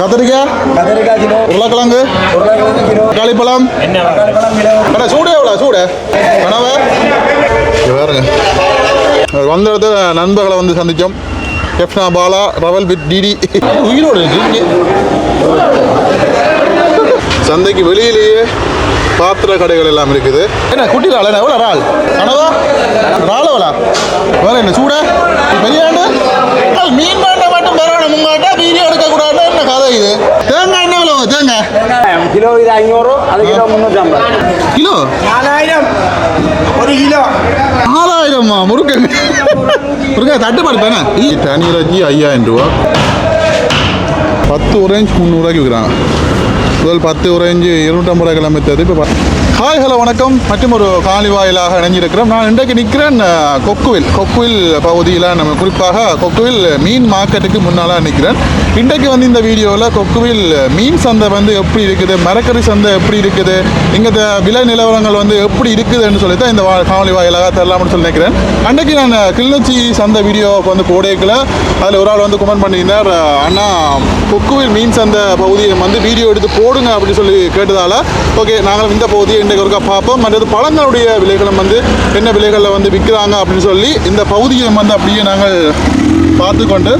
கத்திரிக்காய் கத்திரிக்காய் கிலோ. உருளைக்கிழங்கு உருளைக்கிழங்கு கிலோ. தக்காளிப்பழம் கிலோ. அண்ணா சூடு எவ்வளோ? சூடு. கனவா? பாருங்க. வந்த இடத்துல நண்பர்களை வந்து சந்திச்சோம். எஃப்னா பாலா ரவல் வித் டிடி. உயிரோடு இருக்கு. சந்தைக்கு வெளியிலேயே பாத்திர கடைகள் எல்லாம் இருக்குது. என்ன குட்டி ராள் என்ன? எவ்வளோ ராள் கனவா? ராள் எவ்வளோ? வேற என்ன சூட? பெரிய ஆண்டு? அது மீன் பாட்டை மட்டும் பெறணும் முங்காட்டா வீடியோ எடுக்கக்கூடாது என்ன கதை இது தேங்காய் என்ன விலை தேங்காய் வெங்காயம் கிலோ இது ஐநூறு அது கிலோ முந்நூற்றி ஐம்பது கிலோ நாலாயிரம் ஒரு கிலோ நாலாயிரமா முருகை முருகை தட்டுப்பாடு தானே தனி இறைச்சி ஐயாயிரம் ரூபா பத்து ஒரேஞ்ச் முந்நூறுவாய்க்கு விற்கிறாங்க முதல் பத்து ஒரேஞ்சு இருநூற்றம்பது ரூபாய் கிளம்பித்தது இப்போ ஹாய் ஹலோ வணக்கம். மற்றும் ஒரு காலி வாயிலாக இணைஞ்சிருக்கிறோம். நான் இன்றைக்கு நிற்கிறேன் கொக்குவில். கொக்குவில் பகுதியில் நம்ம குறிப்பாக கொக்குவில் மீன் மார்க்கெட்டுக்கு முன்னால் நிற்கிறேன். இன்றைக்கு வந்து இந்த வீடியோவில் கொக்குவில் மீன் சந்தை வந்து எப்படி இருக்குது மரக்கறி சந்தை எப்படி இருக்குது இங்கே விலை நிலவரங்கள் வந்து எப்படி இருக்குதுன்னு சொல்லி தான் இந்த வா- காணொலி வாயிலாக தரலாம்னு சொல்லி நினைக்கிறேன் அன்றைக்கு நான் கிளிநொச்சி சந்தை வீடியோவுக்கு வந்து போடேக்கில். அதில் ஒரு ஆள் வந்து கமெண்ட் பண்ணியிருந்தார் அண்ணா கொக்குவில் மீன் சந்தை பகுதியை வந்து வீடியோ எடுத்து போடுங்க அப்படின்னு சொல்லி கேட்டதால் ஓகே நாங்களும் இந்த பகுதியை இன்றைக்கு ஒருக்கா பார்ப்போம். மற்றது பழங்களுடைய விலைகளும் வந்து என்ன விலைகளில் வந்து விற்கிறாங்க அப்படின்னு சொல்லி இந்த பகுதியை வந்து அப்படியே நாங்கள் பார்த்து கொண்டு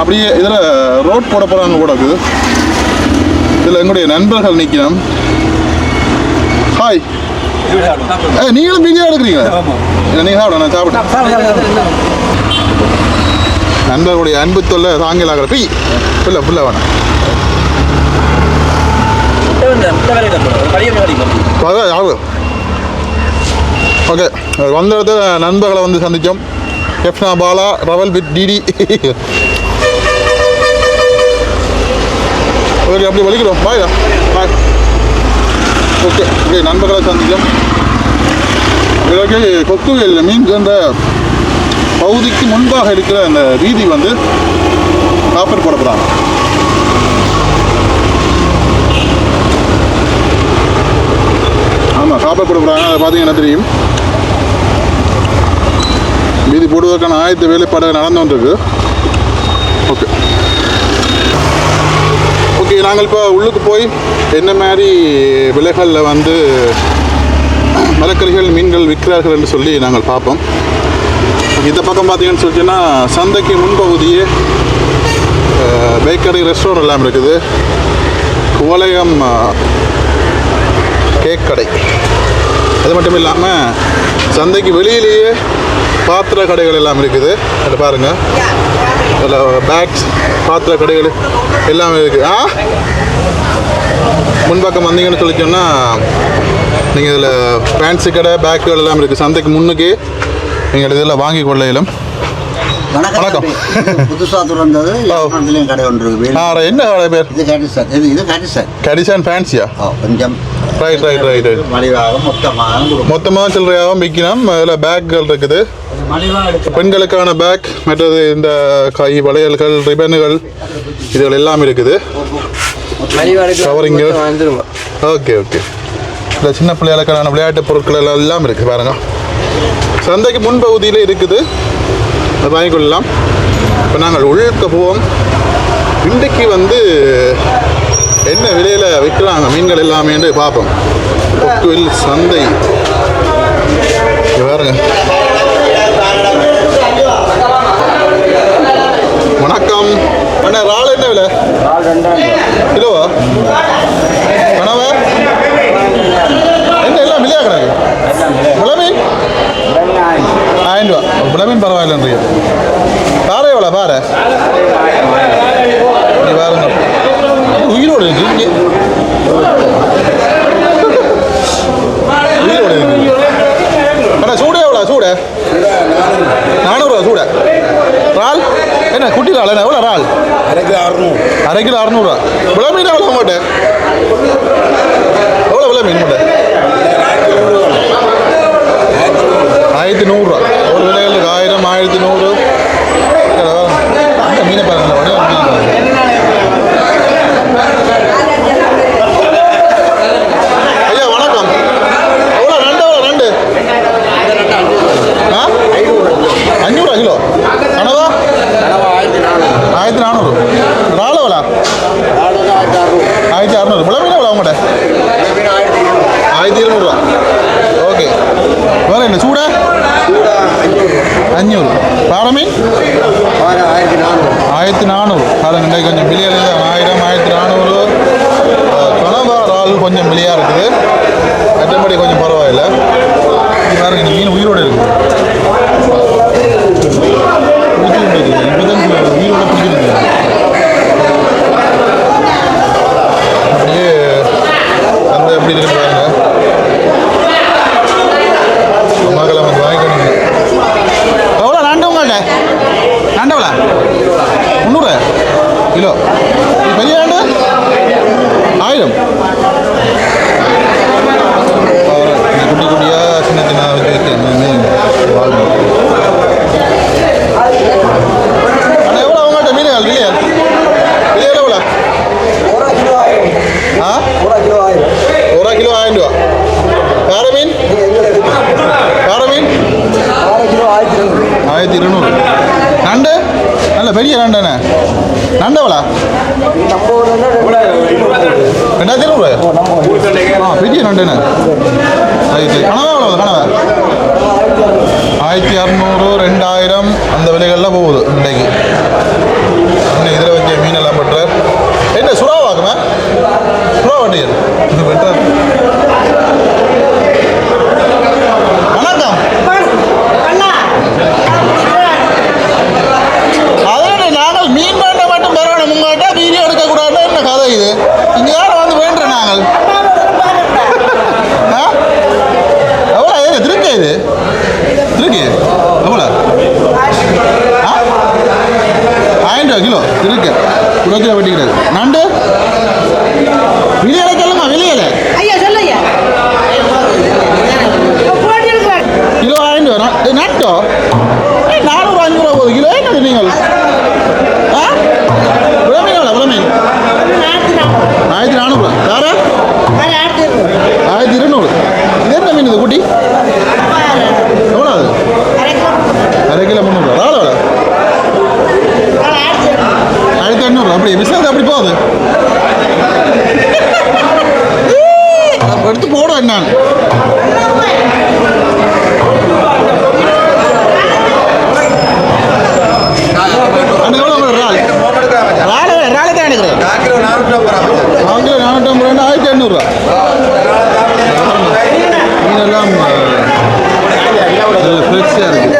அப்படியே இதில் ரோட் போட போகிறாங்க கூட இருக்குது. இதில் எங்களுடைய நண்பர்கள் நிற்கிறோம். ஹாய் நீங்களும் வீடியோ எடுக்கிறீங்களா? நீங்கள் சாப்பிட நான் சாப்பிட்டேன் நண்பர்களுடைய அன்பு தொல்லை தாங்கலாகிற பி புள்ள புள்ள வேணாம். அதான் யாரு ஓகே வந்த இடத்துல நண்பர்களை வந்து சந்தித்தோம் எஃப்னா Bala travel with TT. Okay அப்படி வலிக்கிறோம். பாய் பாய் ஓகே ஓகே நண்பர்களை சந்தித்தோம் ஓகே கொக்குவில் மீன் அந்த பகுதிக்கு முன்பாக இருக்கிற அந்த ரீதி வந்து காப்பர் போடப்படுறாங்க ஆமாம் சாப்பிட கொடுக்குறாங்க. அதை பார்த்தீங்கன்னா தெரியும்? வீதி போடுவதற்கான ஆயத்த வேலைப்பாடு நடந்து வந்திருக்கு ஓகே. ஓகே நாங்கள் இப்போ உள்ளுக்கு போய் என்ன மாதிரி விலைகளில் வந்து மரக்கறிகள் மீன்கள் விற்கிறார்கள் என்று சொல்லி நாங்கள் பார்ப்போம். இந்த பக்கம் பார்த்தீங்கன்னு சொல்லிச்சுன்னா சந்தைக்கு முன்பகுதியே பேக்கரி ரெஸ்டாரண்ட் எல்லாம் இருக்குது. குவலயம் கேக் கடை அது மட்டும் இல்லாமல் சந்தைக்கு வெளியிலேயே பாத்திர கடைகள் எல்லாம் இருக்குது. அதில் பாருங்கள் அதில் பேக்ஸ் பாத்திர கடைகள் எல்லாமே இருக்குது ஆ? முன்பக்கம் வந்தீங்கன்னு சொல்லி சொன்னால் நீங்கள் இதில் ஃபேன்சி கடை பேக்குகள் எல்லாம் இருக்குது சந்தைக்கு முன்னுக்கு நீங்கள் இதெல்லாம் வாங்கி கொள்ள இயலும். வணக்கம். வணக்கம். இது புதுசா திறந்தது. யாழ்ப்பாணத்துலேயும் கடை ஒன்று இருக்கு. ஆ என்ன கடை பேர்? இது கடி சார் இது இது கடி சார் கடிசான் ஃபேன்சியா கொஞ்சம் ரைட் ரைட் ரைட் ரைட் மலிவாக மொத்தமாக மொத்தமாக சில்லறையாகவும் விற்கலாம் அதில் பேக்குகள் இருக்குது. பெண்களுக்கான பேக் மற்றது இந்த கை வளையல்கள் ரிபனுகள் இதுகள் எல்லாம் இருக்குது. வந்துருங்க ஓகே ஓகே இந்த சின்ன பிள்ளைகளுக்கான விளையாட்டு பொருட்கள் எல்லாம் எல்லாம் இருக்குது பாருங்க. சந்தைக்கு முன்பகுதியில் இருக்குது. அதை வாங்கிக்கொள்ளலாம் இப்போ நாங்கள் உள்ளுக்க போவோம். இன்றைக்கு வந்து என்ன விலையில் விற்கிறாங்க மீன்கள் எல்லாமே பார்ப்போம். கொக்குவில் சந்தை. பாருங்க. வணக்கம். அண்ணா இறால் என்ன விலை? கிலோவா கனவா என்ன எல்லாம் விலையா கிடக்கு விளமீன் ஆயிரம் ரூபா பரவாயில்லன்றிய பாறை எவ்வளோ? பாறை? இங்க பாருங்க. உயிரோடு இருக்கு இங்கே உயிரோடு இருக்கு அண்ணா சூடு எவ்வளோ? சூடு? நானூறுவா சூடு. இறால்? என்ன குட்டி இறால் என்ன? எவ்வளோ இறால்? எனக்கு அறுநூறு. அரை கிலோ அறநூறுவா. விலை மீன் எவ்வளோ மாட்டேன் எவ்வளோ விலை மீன் மாட்டேன் ஆயிரத்தி நூறுரூவா ஆயிரம் ஆயிரத்தி நூறு. மீனை பாருங்க வடிவம் மீன் பாருங்க. ஐயா வணக்கம் எவ்வளோ ரெண்டு எவ்வளோ ரெண்டு ஆ அஞ்சூறுவா கிலோ கனவா ஆயிரத்தி நானூறு இறால் எவ்வளோ ஆயிரத்தி அறநூறு இவ்வளோ மீன் எவ்வளோ உங்கள்கிட்ட ஆயிரத்தி இருநூறுவா ஓகே வேறு என்ன சூடா அஞ்சூறு பாறை மீன் ஆயிரத்தி நானூறு ஆயிரத்தி நானூறு பாருங்க இன்றைக்கு கொஞ்சம் பிள்ளைகள் இருக்குது ஆயிரம் ஆயிரத்தி நானூறு. கனவா இறால் கொஞ்சம் பிள்ளையாக இருக்குது. மற்றபடி கொஞ்சம் பரவாயில்லை. பாருங்க இந்த மீன் உயிரோடு இருக்குது இப்போ தான் உயிரோட பிடிச்சிருக்கு அப்படியே அந்த எப்படி இருக்கு பாருங்க மகளை வந்து வாங்கிக்கணும் எவ்வளோ நண்டு உங்கள்கிட்ட நண்டு எவ்வளோ முந்நூறு கிலோ இது பெரிய நண்டு ஆயிரம் பாரு, இந்த குட்டி குட்டியாக நண்டு? நல்ல பெரிய நண்டுண்ணே நண்டவளா? ரெண்டாயிரத்தி இருநூறு ஆ பெரிய நண்டுண்ணே ரைட்டு கனவா எவ்வளோ கனவா? ஆயிரத்தி அறநூறு ரெண்டாயிரம். அந்த விலைகள்லாம் போகுது இன்றைக்கு. இன்னும் இதில் வச்ச மீனெல்லாம் பட்டுறார் என்ன சுறாவாக்குமே சுறா வண்டியர் இது பெட்டர் வணக்கம் அதோட நாங்கள் மீன் வேண்ட மட்டும் பெறணும் உங்கள்கிட்ட வீடியோ எடுக்கக்கூடாது என்ன கதை இது இங்கே யாரும் வந்து வேண்டுறோம் நாங்கள் ஆ எவ்வளோ ஏங்க திருக்க இது திருக்கு எவ்வளோ ஆ ஆயிரம் ரூபா கிலோ திருக்க குடத்தில் வெட்டிக்கிறது நண்டு வெளியில சொல்லுமா வெளியில ஐயா சொல்லு ஐயா போட்டி இருக்கிறாங்க கிலோ ஆயிரம் ரூபா ந- இது நட்டோ? நானூறு அஞ்சூறு ரூபா போகுது கிலோ என்னது நீங்கள்? ஆ? விளமீன் எவ்வளோ விளமீன் ஆயிரத்தி நானூறு. வேற ஆயிரத்தி இருநூறு. இது என்ன மீன் இது குட்டி? எவ்வளோ அது அரை கிலோ அரை கிலோ எவ்வளோ ஆயிரத்தி எண்ணூறு அப்படி பிஸ்னஸ் அப்படி போகுது. எடுத்து போடுவேன் நான் அண்ணா எவ்வளோ ஒரு இறால் இறால் இறால் தான் எடுக்கிறேன் நாங்களே நானூற்றம்பது ரெண்டு ஆயிரத்தி எண்ணூறுரூவா மீனெல்லாம் ஃப்ரெஷ்ஷாக இருக்குது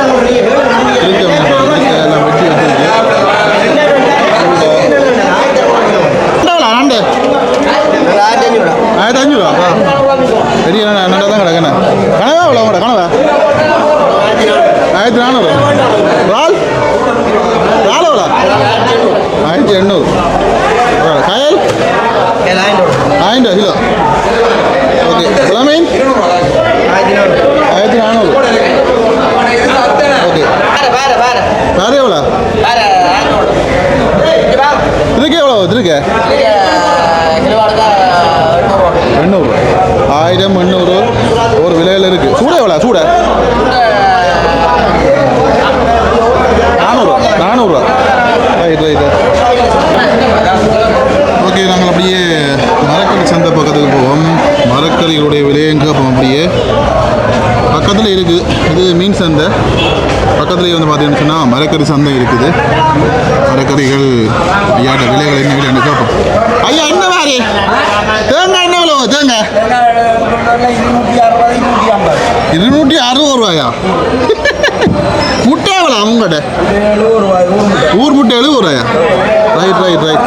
இருக்க மீன் பாருங்க, எல்லாம் வெட்டி வச்சிருக்கு எவ்வளோ நண்டு ஆயிரத்தி அஞ்சூறுவா பெரிய நண்டா தான் கிடக்குண்ணே கனவா எவ்வளோ உங்களோட கனவா ஆயிரத்தி நானூறு இறால் இறால் எவ்வளோ ஆயிரத்தி எண்ணூறு கயல் ஆயிரம் ரூபா கிலோ ஓகே மீன் ஆயிரத்தி நானூறு ஓகே வேறு வேறு வேறு வேறு எவ்வளோ வேறு இதுக்கு எவ்வளோ இதுக்கு எண்ணூறு ஆயிரம் எண்ணூறு ஒரு விலையில் இருக்குது சூட எவ்வளோ சூட. நானூறுவா நானூறுரூவா ரைட் ரைட் ஓகே நாங்கள் அப்படியே மரக்கறி சந்தை பக்கத்துக்கு போவோம். மரக்கறிகளுடைய விலையும் கேட்போம் அப்படியே பக்கத்தில் இருக்குது. இது மீன் சந்தை. பக்கத்துலேயே வந்து பார்த்தீங்கன்னு சொன்னால் மரக்கறி சந்தை இருக்குது. மரக்கறிகள் ஐயாட்ட விலைகள் என்ன கேட்போம். ஐயா என்ன மாதிரி? தேங்காய் என்ன விலை தேங்காய். இருநூற்றி அறுபது ரூபாயா? முட்டை எவ்வளோ அவங்ககிட்ட? ஊர் முட்டை எழுபது ரூபாயா? ரைட் ரைட் ரைட்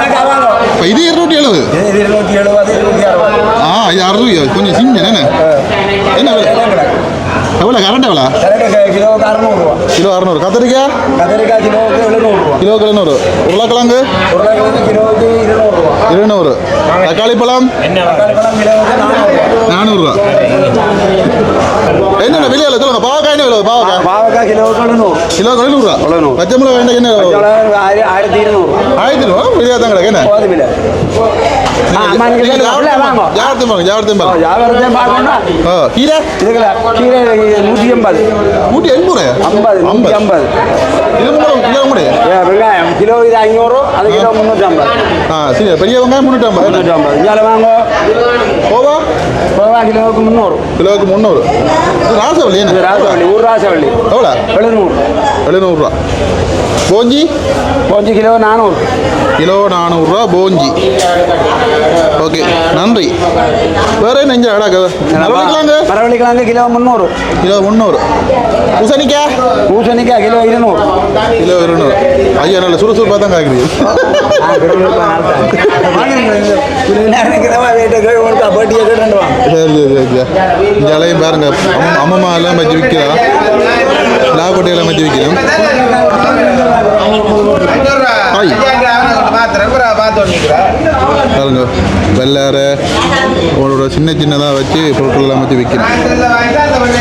இப்போ இது இருநூற்றி எழுபது? ஆ இது அறுபது கொஞ்சம் சின்ன என்ன? என்ன எவ்வளோ கரண்ட் எவ்வளோ கிலோ அறநூறு. கத்திரிக்காய் கத்திரிக்காய் கிலோவுக்கு எழுநூறு உருளைக்கிழங்கு? உருளைக்கிழங்கு கிலோவுக்கு இருநூறுவா இருநூறு. தக்காளி பழம்? நானூறுரூவா என்னென்ன விலையில சொல்லுங்க பாவக்காய் என்ன விலை? பாவக்காய். பாவக்காய் கிலோ எழுநூறுவா எழுநூறு. பச்சை மிளகாய் வேண்டாம் என்ன விலை? ஆயிரத்தி இருநூறு. ஆயிரத்தி ரூபா வெளியாக தான் கிடக்கு என்ன? நூற்றி எண்பது நூற்றி எண்பது ஐம்பது நூற்றி ஐம்பது வெங்காயம் கிலோ இது ஐநூறு அது கிலோ முந்நூற்றி ஐம்பது ஆ சரி பெரிய வெங்காயம் முந்நூற்றம்பது முந்நூற்றி ஐம்பது இங்கே வாங்க போவா ரூபா கிலோவுக்கு முந்நூறு கிலோவுக்கு முந்நூறு என்ன ராசவள்ளி ஊர் ராசவள்ளி எவ்வளோ எழுநூறு எழுநூறுரூவா போஞ்சி? கொஞ்சம் கிலோ நானூறு. கிலோ நானூறுரூவா போஞ்சி. ஓகே நன்றி. வேற என்ன இங்கே அடா மரவழிக்கலாங்க மரவள்ளிக்கிழங்கு கிலோ முந்நூறு. கிலோ முந்நூறு. பூசணிக்காய் பூசணிக்காய் கிலோ இருநூறு. கிலோ இருநூறு. ஐயா நல்ல சுறுசுறுப்பாக தான் காய்க்கிறீங்க சரி சரி சரி. இலையும் பாருங்க. அம்மா அம்மம்மா எல்லாம் வச்சு விற்கிறா வச்சு விற்கிறோம் ஹாய் பாருங்க வெள்ளார உங்களோட சின்ன சின்னதாக வச்சு பொருட்கள் எல்லாம் வச்சு விற்கிறோம்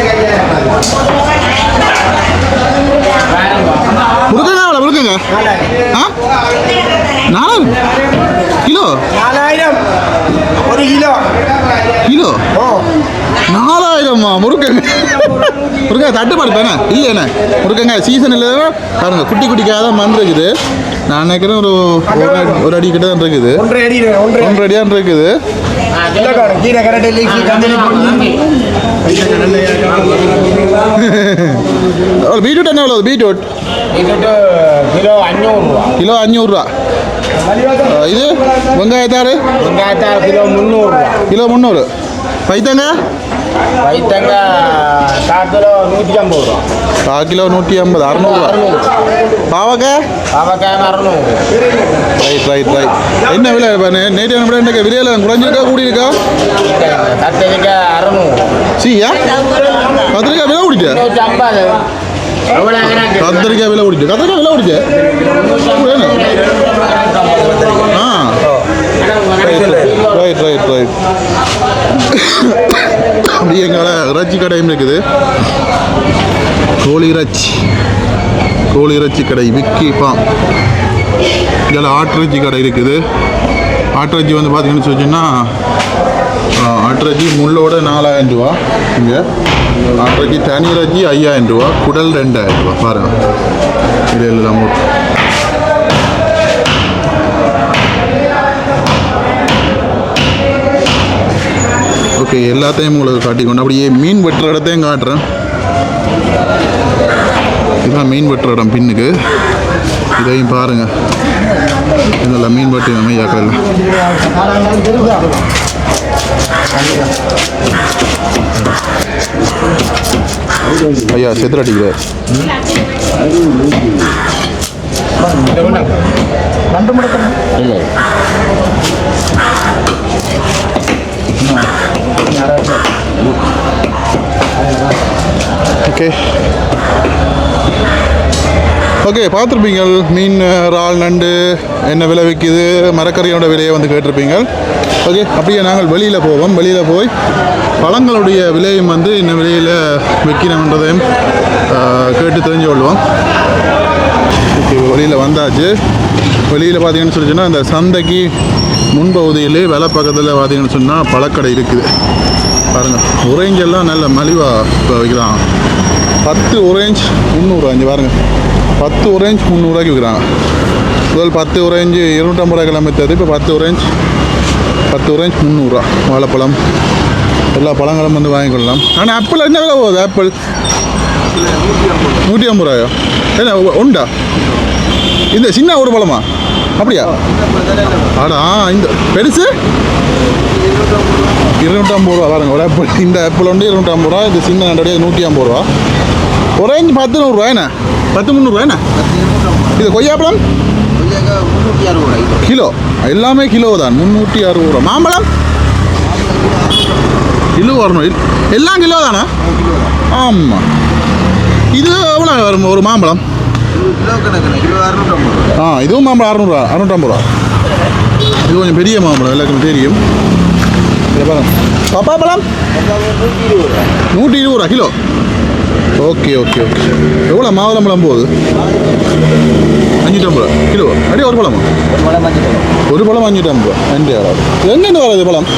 முருகங்க எவ்வளோ முருகங்க? ஆ? நாலாயிரம்? கிலோ? நாலாயிரம். ஒரு கிலோ. கிலோ? முருக்கங்க முருக்கங்க தட்டுப்பாடு தானே? இல்லைண்ணே முருக்கங்க சீசன் இல்லை பாருங்க குட்டி குட்டிக்காக தான் மண் இருக்குது. நான் நினைக்கிறேன் ஒரு ஒரு அடி- கிட்ட தான் இருக்குது. ஒன்றரை அடி ஒன்றரை ஒன்றரை அடியான் இருக்குது. பீட்ரூட் என்ன எவ்வளோ பீட்ரூட் கிலோ அஞ்சூறுரூவா கிலோ அஞ்சூறுரூவா இது வெங்காயத்தாறு? கிலோ முந்நூறுரூவா கிலோ முந்நூறு. பைத்தங்க வைத்தங்க கால் கிலோ நூற்றி ஐம்பது ரூபா கால் கிலோ நூற்றி ஐம்பது அறநூறுவா பாவக்காய் அவக்காய் அறநூறு ரைட் ரைட் ரைட் என்ன விலை இப்போ நேற்று விட இன்றைக்கு விலையில் குறைஞ்சிருக்கா கூடியிருக்கா கத்திரிக்காய் அறநூறு சீயா கத்திரிக்காய் விலை எனக்கு கத்திரிக்காய் விலை குடிச்சு கத்திரிக்காய் விலை குடிச்ச ஆ ரைட் ரைட் ரைட் அப்படி எங்களை இறைச்சி கடையும் இருக்குது. கோழி இறைச்சி. கோழி இறைச்சி கடை விக்கி பாம் இதில் ஆட்டிறைச்சி கடை இருக்குது. ஆட்டிறைச்சி வந்து பார்த்தீங்கன்னு சொன்னீங்கன்னா ஆட்டிறைச்சி முள்ளோட நாலாயிரம் ரூபா. இங்கே. ஆட்டிறைச்சி தனி இறைச்சி ஐயாயிரம் ரூபா குடல் ரெண்டாயிரம் ரூபா. பாருங்கள் இது எல்லாம் ஓகே எல்லாத்தையும் உங்களுக்கு காட்டிக்கொண்டு அப்படியே மீன் வெட்டுற இடத்தையும் காட்டுறேன். இதுதான் மீன் வெட்டுற இடம் பின்னுக்கு. இதையும் பாருங்க. இதெல்லாம் மீன் வெட்டி அமையாக்கள் ஐயா செத்துரு அடிக்கிறார் ஓகே ஓகே பார்த்துருப்பீங்க மீன் இறால் நண்டு என்ன விலை விற்கிது மரக்கறியோட விலையை வந்து கேட்டிருப்பீங்க ஓகே அப்படியே நாங்கள் வெளியில் போவோம். வெளியில் போய் பழங்களுடைய விலையும் வந்து என்ன விலையில் விற்கணுன்றதையும் கேட்டு தெரிஞ்சு கொள்வோம். ஓகே வெளியில் வந்தாச்சு. வெளியில் பார்த்தீங்கன்னு சொல்லிச்சுன்னா அந்த சந்தைக்கு முன்பகுதியிலே வேலை பக்கத்தில் பார்த்தீங்கன்னு சொன்னால் பழக்கடை இருக்குது. பாருங்கள் orange நல்ல மலிவாக இப்போ விற்கிறாங்க பத்து orange முந்நூறுவா இங்கே பாருங்கள் பத்து orange முந்நூறுவாய்க்கு விற்கிறாங்க முதல் பத்து orange இருநூற்றம்பது ரூபாய் கிளம்பி தருது இப்போ பத்து orange பத்து orange முந்நூறுரூவா வாழைப்பழம். எல்லா பழங்களும் வந்து வாங்கிக்கொள்ளலாம் ஆனால் ஆப்பிள் என்ன விலை போகுது? ஆப்பிள் நூற்றி ஐம்பது ரூபாயோ? என்ன உண்டா? இந்த சின்ன ஒரு பழமா? அப்படியா? ஆடா இந்த பெருசு? இருநூற்றம்பது ரூபா பாருங்க ஒரு ஆப்பிள். இந்த ஆப்பிள் வந்து இருநூற்றம்பது ரூபா இது சின்ன நண்டடியாக நூற்றி ஐம்பது ரூபா. ஒரேஞ்சு பத்து நூறுரூவா என்ன? பத்து முந்நூறுரூவா என்ன? இது கொய்யாப்பழம் கிலோ. எல்லாமே கிலோ தான் முந்நூற்றி அறுபது ரூபா. மாம்பழம்? கிலோ வரணும் எல்லாம் கிலோ தானே? ஆமாம் இது எவ்வளோ வரும் ஒரு மாம்பழம்? ஆ இதுவும் மாம்பழம் அறநூறுவா அறநூற்றம்பது ரூபா இது கொஞ்சம் பெரிய மாம்பழம் எல்லாருக்கும் தெரியும் இதை பாருங்க பப்பா பழம் நூற்றி இருபது ரூபா கிலோ ஓகே ஓகே ஓகே எவ்வளோ மாதுளம்பழம் போகுது அஞ்சூற்றம்பது ரூபா கிலோ அடி ஒரு பழமா ஒரு பழம் அஞ்சூற்றம்பது ரூபா நன்றி வராது எங்கேருந்து வராது பழம்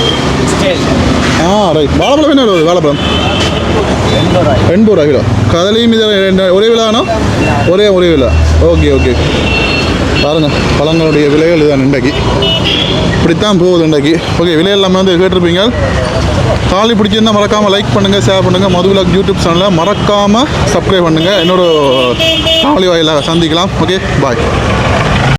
ஆ ரைட் வாழைப்பழம் என்ன வருது வாழைப்பழம் எண்பது ரூபா கிலோ கதலையும் இது ஒரே விழானோ ஒரே ஒரே விழா ஓகே ஓகே பாருங்கள் பழங்களுடைய விலைகள் இதான் இன்றைக்கு இப்படித்தான் போகுது இன்றைக்கு ஓகே விலை எல்லாமே வந்து கேட்டிருப்பீங்க காலி பிடிச்சிருந்தா மறக்காமல் லைக் பண்ணுங்கள் ஷேர் பண்ணுங்கள் மதுவிலாக் யூடியூப் சேனலில் மறக்காமல் சப்ஸ்கிரைப் பண்ணுங்கள் என்னோடய காலி வாயிலாக சந்திக்கலாம் ஓகே பாய்